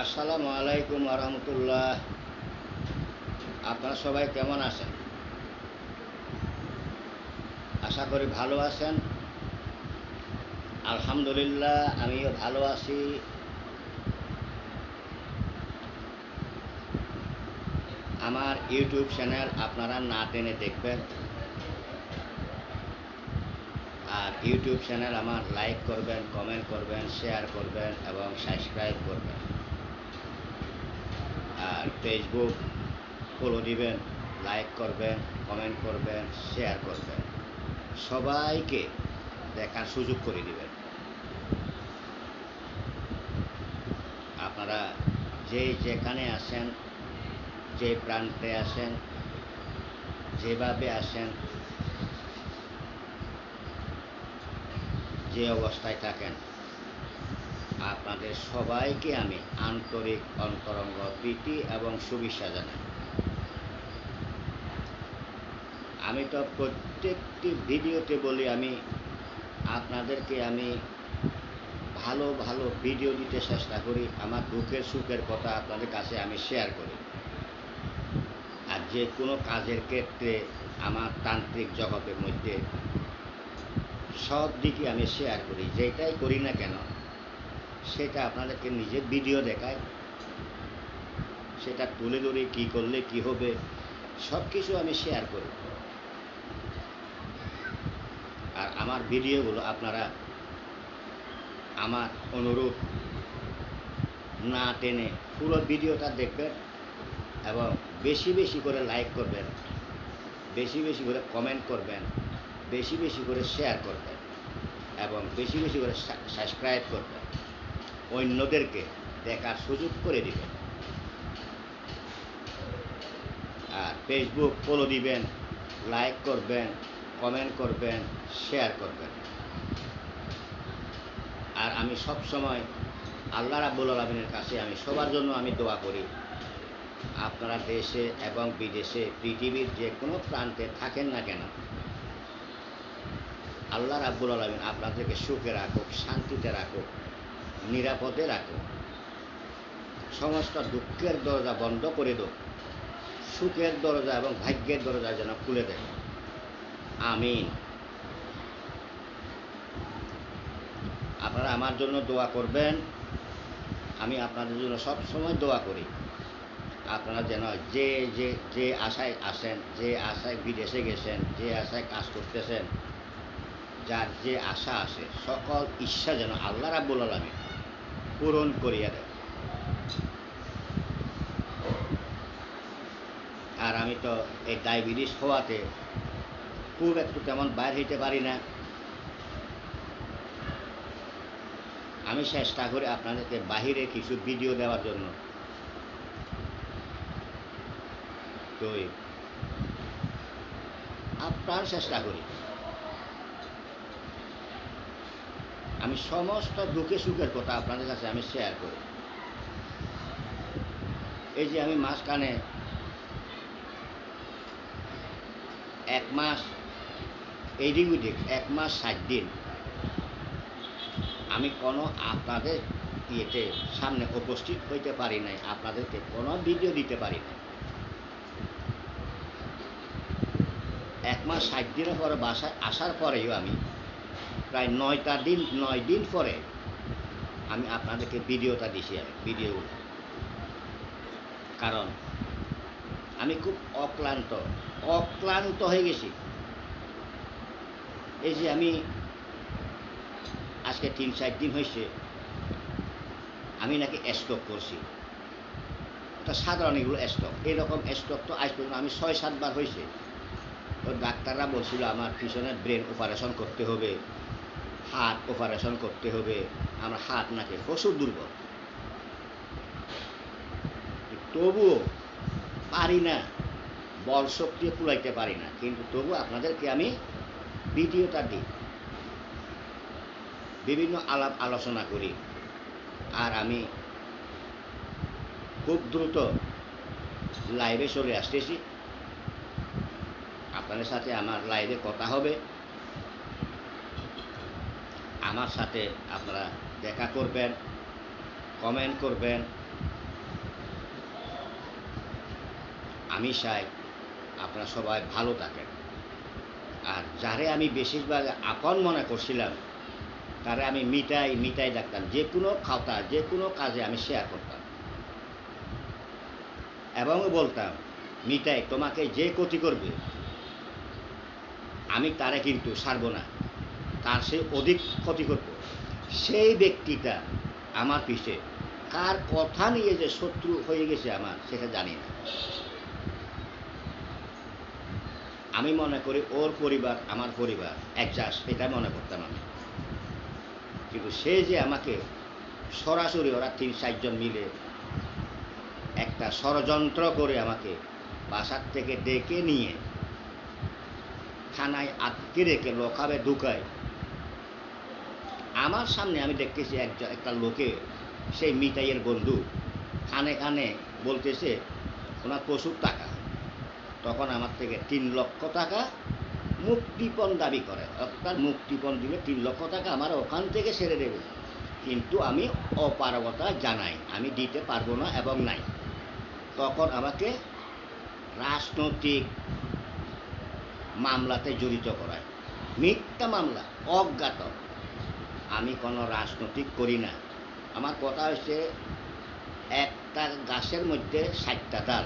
আসসালামু আলাইকুম আরহামতুল্লাহ আপনারা সবাই কেমন আছেন? আশা করি ভালো আছেন। আলহামদুলিল্লাহ, আমিও ভালো আছি। আমার ইউটিউব চ্যানেল আপনারা না টেনে দেখবেন। আর ইউটিউব চ্যানেল আমার লাইক করবেন, কমেন্ট করবেন, শেয়ার করবেন এবং সাবস্ক্রাইব করবেন। আর ফেসবুক ফলো দিবেন লাইক করবেন কমেন্ট করবেন শেয়ার করবেন। সবাইকে দেখার সুযোগ করে দিবেন। আপনারা যে যেখানে আসেন, যে প্রান্তে আসেন, যেভাবে আসেন, যে অবস্থায় থাকেন আপনাদের সবাইকে আমি আন্তরিক অন্তরঙ্গ প্রীতি এবং শুভেচ্ছা জানাই। আমি তো প্রত্যেকটি ভিডিওতে বলি, আমি আপনাদেরকে আমি ভালো ভালো ভিডিও দিতে চেষ্টা করি, আমার দুঃখের সুখের কথা আপনাদের কাছে আমি শেয়ার করি। আর যে কোনো কাজের ক্ষেত্রে আমার তান্ত্রিক জগতের মধ্যে সব দিকে আমি শেয়ার করি, যেটাই করি না কেন সেটা আপনাদেরকে নিজে ভিডিও দেখায়। সেটা তুলে ধরে কী করলে কি হবে সব কিছু আমি শেয়ার করি। আর আমার ভিডিওগুলো আপনারা আমার অনুরোধ না টেনে পুরো ভিডিওটা দেখবেন এবং বেশি বেশি করে লাইক করবেন, বেশি বেশি করে কমেন্ট করবেন, বেশি বেশি করে শেয়ার করবেন এবং বেশি বেশি করে সাবস্ক্রাইব করবেন। অন্যদেরকে দেখার সুযোগ করে দিবেন। আর ফেসবুক ফলো দিবেন লাইক করবেন কমেন্ট করবেন শেয়ার করবেন। আর আমি সব সময় আল্লাহ রাব্বুল আলমিনের কাছে আমি সবার জন্য আমি দোয়া করি, আপনারা দেশে এবং বিদেশে পৃথিবীর যে কোনো প্রান্তে থাকেন না কেন, আল্লাহ রাব্বুল আলমিন আপনাদেরকে সুখে রাখুক, শান্তিতে রাখুক। নিরাপদে রাখুক সমস্ত দুঃখের দরজা বন্ধ করে দোক সুখের দরজা এবং ভাগ্যের দরজা যেন খুলে দেয়। আমিন। আপনারা আমার জন্য দোয়া করবেন। আমি আপনাদের জন্য সব সময় দোয়া করি। আপনারা যেন যে যে যে আশায় আসেন, যে আশায় বিদেশে গেছেন, যে আশায় কাজ করতেছেন, যার যে আশা আসে সকল ইচ্ছা যেন আল্লাহ রাব্বুল আলমী পূরণ করিয়া দেয়। আর আমি তো এই ডায়াবেটিস হওয়াতে খুব একটু তেমন বাইর হইতে পারি না। আমি চেষ্টা করি আপনাদেরকে বাহিরে কিছু ভিডিও দেওয়ার জন্য। তো আপনার চেষ্টা করি। আমি সমস্ত দুঃখে সুখের কথা আপনাদের কাছে আমি শেয়ার করি। এই যে আমি মাঝখানে এক মাস এইদিক ওদিক এক মাস ষাট দিন, আমি কোনো আপনাদের ইয়েতে সামনে উপস্থিত হইতে পারি নাই, আপনাদেরকে কোনো ভিডিও দিতে পারি নাই। এক মাস ষাট দিনের পরে বাসায় আসার পরেও আমি প্রায় নয়টা দিন, নয় দিন পরে আমি আপনাদেরকে ভিডিওটা দিছি আমি, ভিডিও। কারণ আমি খুব অক্লান্ত অক্লান্ত হয়ে গেছি। এই যে আমি আজকে তিন, চার দিন হয়েছে, আমি নাকি স্টক করছি। ওটা সাধারণ এগুলো স্টক এরকম স্টক তো আজ পর্যন্ত আমি ছয় সাতবার হয়েছে। তো ডাক্তাররা বলছিল, আমার পিছনে ব্রেন অপারেশন করতে হবে। হাত অপারেশন করতে হবে। আমার হাত নাকি প্রচুর দুর্বল। তবুও পারি না, বল শক্তি কুলাইতে পারি না। কিন্তু তবু আপনাদেরকে আমি ভিডিওটা দিই। বিভিন্ন আলাপ আলোচনা করি। আর আমি খুব দ্রুত লাইভে চলে আসতেছি। আপনাদের সাথে আমার লাইভে কথা হবে। আমার সাথে আপনারা দেখা করবেন কমেন্ট করবেন। আমি চাই আপনারা সবাই ভালো থাকেন। আর যারে আমি বেশিরভাগ আপন মনে করছিলাম, তারে আমি মিটাই মিটাই ডাকতাম। যে কোনো খাতা, যে কোনো কাজে আমি শেয়ার করতাম। এবং বলতাম, মিটাই, তোমাকে যে ক্ষতি করবে, আমি তারে কিন্তু ছাড়বো না। তার সে অধিক ক্ষতি করব? সেই ব্যক্তিটা আমার পিছে। কার কথা নিয়ে যে শত্রু হয়ে গেছে আমার, সেটা জানি না। আমি মনে করি ওর পরিবার, আমার পরিবার একজাস এটা মনে করতাম আমি। কিন্তু সে যে আমাকে সরাসরি ওরা তিন চারজন মিলে একটা ষড়যন্ত্র করে আমাকে বাসার থেকে ডেকে নিয়ে থানায় আটকে রেখে লোকাবে ঢুকায় আমার সামনে আমি দেখতেছি একজন, একটা লোকে সেই মিটাইয়ের বন্ধু, কানে কানে বলতেছে, ওনার প্রচুর টাকা। তখন আমার থেকে তিন লক্ষ টাকা মুক্তিপণ দাবি করে। অর্থাৎ মুক্তিপণ দিলে তিন লক্ষ টাকা আমার ওখান থেকে সেরে দেবে। কিন্তু আমি অপারগতা জানাই, আমি দিতে পারব না এবং নাই। তখন আমাকে রাজনৈতিক মামলাতে জড়িত করায়। মিথ্যা মামলা, অজ্ঞাত। আমি কোনো রাজনৈতিক করি না। আমার কথা হচ্ছে, একটা গাছের মধ্যে ষাটটা ডাল।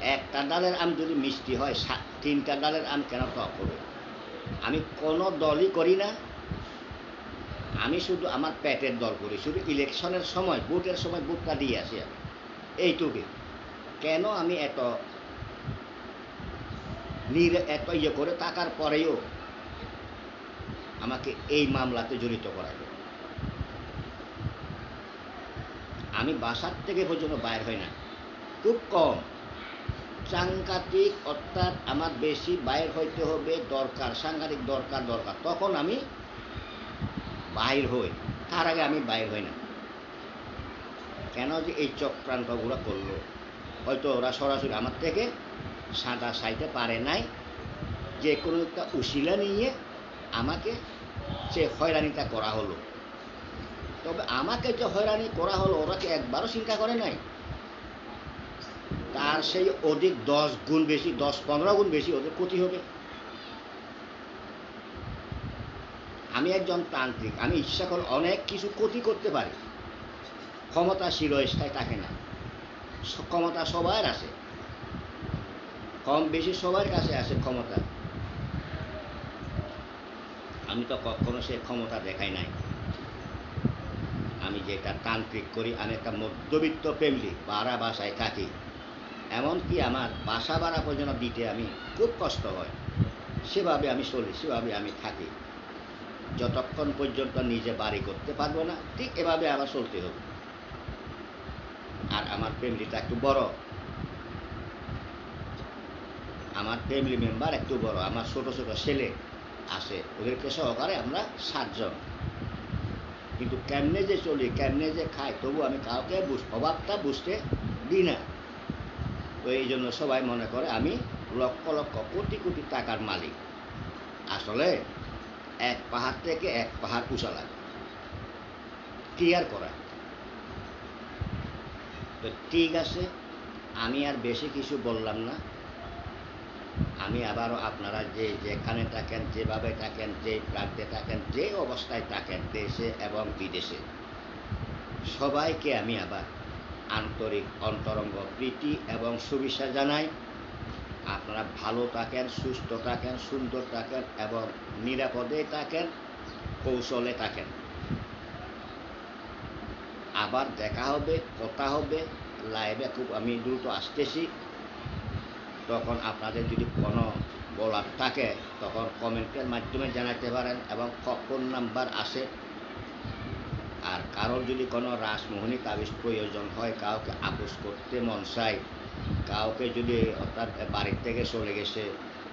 একটা ডালের আম যদি মিষ্টি হয় তিনটা ডালের আম কেন টক হবে? আমি কোনো দলই করি না। আমি শুধু আমার পেটের দল করি। শুধু ইলেকশনের সময়, ভোটের সময় ভোটটা দিয়ে আসি আমি। এইটুকুই। কেন আমি এত এত ইয়ে করে থাকার পরেও আমাকে এই মামলাতে জড়িত করা আমি বাসার থেকে পর্যন্ত বাইর হই না খুব কম। সাংঘাতিক অর্থাৎ আমার বেশি বাইর হইতে হবে, দরকার, সাংঘাতিক দরকার দরকার। তখন আমি বাইর হই। তার আগে আমি বাইর হই না। কেন যে এই চক্রান্তগুলো করল? হয়তো ওরা সরাসরি আমার থেকে সাদা সাইতে পারে নাই। যে কোনো একটা উশিলা নিয়ে আমাকে সে হয়রানিটা করা হলো। তবে আমাকে যে হয়রানি করা হলো, ওরা কি একবারও চিন্তা করে নাই? তার সেই অধিক দশ গুণ বেশি, দশ পনেরো গুণ বেশি ওদের ক্ষতি হবে। আমি একজন তান্ত্রিক, আমি ইচ্ছা করলে অনেক কিছু ক্ষতি করতে পারি। ক্ষমতা চিরস্থায়ী থাকে না ক্ষমতা সবার আছে। কম বেশি সবার কাছে আছে ক্ষমতা। আমি তো কখনো সে ক্ষমতা দেখাই নাই। আমি যেটা তান্ত্রিক করি, আমি একটা মধ্যবিত্ত ফ্যামিলি ভাড়া বাসায় থাকি। এমনকি আমার বাসা ভাড়া পর্যন্ত দিতে আমি খুব কষ্ট হয়। সেভাবে আমি চলি, সেভাবে আমি থাকি। যতক্ষণ পর্যন্ত নিজে বাড়ি করতে পারব না, ঠিক এভাবে আমার চলতে হবে। আর আমার ফ্যামিলিটা একটু বড়। আমার ফ্যামিলি মেম্বার একটু বড়, আমার ছোট ছোট ছেলে। আছে ওদেরকে সহকারে আমরা সাতজন। কিন্তু কেমনে যে চলি, কেমনে যে খাই, তবু আমি কাউকে অভাবটা বুঝতে দিই না। তো এই জন্য সবাই মনে করে, আমি লক্ষ লক্ষ কোটি কোটি টাকার মালিক। আসলে এক পাহাড় থেকে এক পাহাড় উঁচা লাগে। ক্লিয়ার করা? তো ঠিক আছে, আমি আর বেশি কিছু বললাম না। আমি আবারও আপনারা যে যেখানে থাকেন, যেভাবে থাকেন, যে প্রান্তে থাকেন, যে অবস্থায় থাকেন, দেশে এবং বিদেশে, সবাইকে আমি আবার আন্তরিক, অন্তরঙ্গ, প্রীতি এবং শুভেচ্ছা জানাই। আপনারা ভালো থাকেন, সুস্থ থাকেন, সুন্দর থাকেন এবং নিরাপদে থাকেন, কৌশলে থাকেন। আবার দেখা হবে, কথা হবে লাইভে খুব আমি দ্রুত আসতেছি। তখন আপনাদের যদি কোনো বলার থাকে, তখন কমেন্টের মাধ্যমে জানাতে পারেন এবং ফোন নাম্বার আসে। আর কারোর যদি কোনো রাসমোহনী তাবিজ প্রয়োজন হয়, কাউকে আপোষ করতে মন চায়, কাউকে যদি অর্থাৎ বাড়ির থেকে চলে গেছে,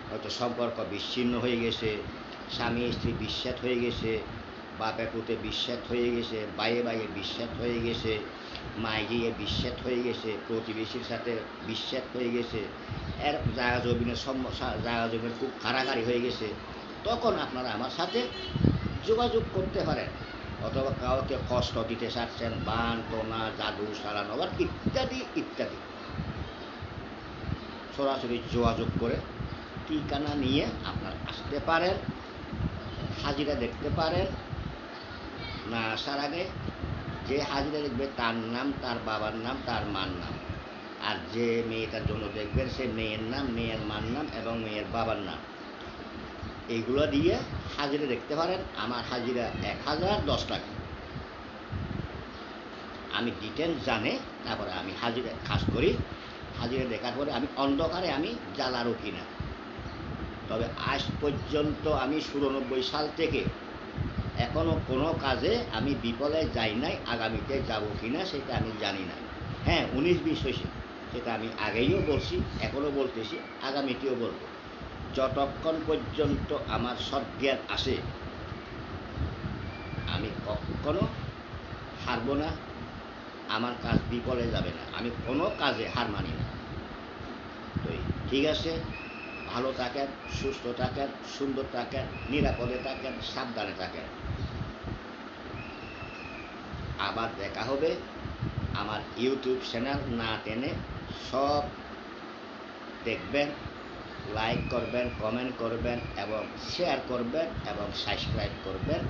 হয়তো সম্পর্ক বিচ্ছিন্ন হয়ে গেছে স্বামী স্ত্রী বিচ্ছেদ হয়ে গেছে বাপে পুতে বিচ্ছেদ হয়ে গেছে বাইরে বাইয়ে বিচ্ছেদ হয়ে গেছে মায়ে গিয়ে বিচ্ছেদ হয়ে গেছে, প্রতিবেশীর সাথে বিচ্ছেদ হয়ে গেছে, এর জায়গা জমিনের জায়গা জমির খুব কারাগারি হয়ে গেছে। তখন আপনারা আমার সাথে যোগাযোগ করতে পারেন, অথবা কাউকে কষ্ট দিতে চাচ্ছেন বান, টোনা, জাদু সারানো বা ইত্যাদি ইত্যাদি। সরাসরি যোগাযোগ করে ঠিকানা নিয়ে আপনার আসতে পারেন, হাজিরা দেখতে পারেন না আসার আগে যে হাজিরা দেখবে তার নাম, তার বাবার নাম, তার মার নাম। আর যে মেয়েটার জন্য দেখবেন সে মেয়ের নাম, মেয়ের মার নাম এবং মেয়ের বাবার নাম। এইগুলো দিয়ে হাজিরা দেখতে পারেন। আমার হাজিরা এক হাজার দশ টাকা। আমি ডিটেল জানে, তারপরে আমি হাজিরা খাস করি। হাজিরা দেখার পরে আমি অন্ধকারে আমি জ্বালা রুখি না তবে আজ পর্যন্ত আমি চুরানব্বই সাল থেকে এখনও কোনো কাজে আমি বিপদে যাই নাই, আগামীতে যাব কিনা সেটা আমি জানি না। হ্যাঁ উনিশ বিশ হয়েছে, সেটা আমি আগেইও বলছি এখনও বলতেছি, আগামীতেও বলব। যতক্ষণ পর্যন্ত আমার সজ্ঞান আসে আমি কখনো হারব না, আমার কাজ বিপদে যাবে না, আমি কোনো কাজে হার মানি না। তো ঠিক আছে ভালো থাকেন, সুস্থ থাকেন, সুন্দর থাকেন, নিরাপদে থাকেন, সাবধানে থাকেন। আবার দেখা হবে আমার ইউটিউব চ্যানেল না টেনে। সব দেখবেন, লাইক করবেন, কমেন্ট করবেন এবং শেয়ার করবেন এবং সাবস্ক্রাইব করবেন।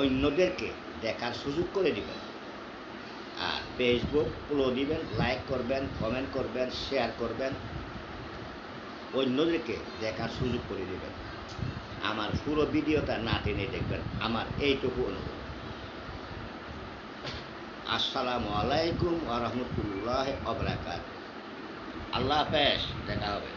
অন্যদেরকে দেখার সুযোগ করে দিবেন। আর ফেসবুক ফলো দিবেন লাইক করবেন কমেন্ট করবেন শেয়ার করবেন। অন্যদেরকে দেখার সুযোগ করে দেবেন। আমার পুরো ভিডিওটা না টেনে দেখবেন, আমার এইটুকু অনুরোধ আসসালামু আলাইকুম আ রহমতুল্লাহ আল্লাহ হাফেজ, দেখা হবে।